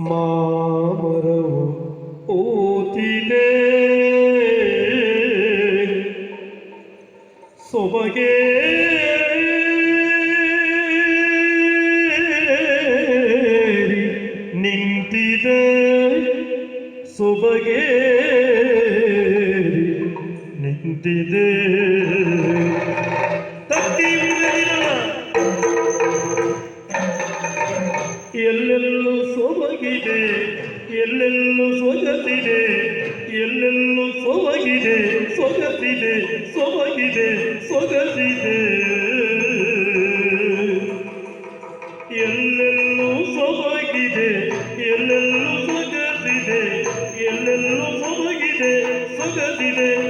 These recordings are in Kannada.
ಮಾಮರವು ಓತಿದೆ ಸೊಬಗೆ ನಿಂತಿದೆ. ಸೊಬಗೆ ನಿಂತಿದೆ. ಎಲ್ಲೆಲ್ಲೂ ಸೊಗಸಿದೆ ಎಲ್ಲೆಲ್ಲೂ ಸೊಬಗಿದೆ ಸೊಗಸಿದೆ ಸೊಬಗಿದೆ ಸೊಗಸಿದೆ. ಎಲ್ಲೆಲ್ಲೂ ಸೊಬಗಿದೆ ಎಲ್ಲೆಲ್ಲೂ ಸೊಗಸಿದೆ ಎಲ್ಲೆಲ್ಲೂ ಸೊಬಗಿದೆ ಸೊಗಸಿದೆ.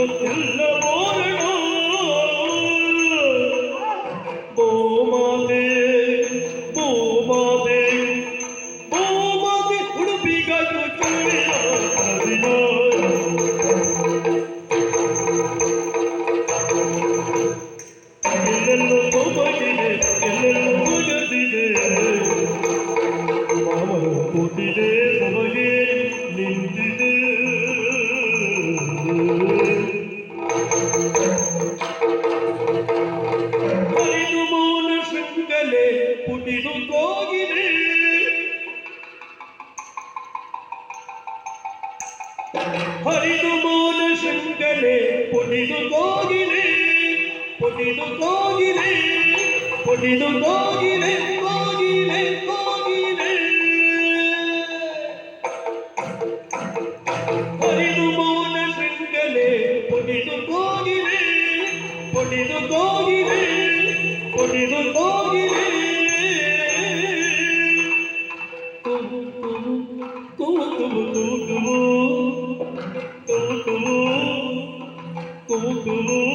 In the. ಹರಿದು ಮೌನ ಶಂಕನೆ ಪುಟಿದು ಕೋಗಿಲೆ ಪುಟಿದು ಕೋಗಿಲೆ ಪುಟಿದು ಕೋಗಿಲೆ Oh,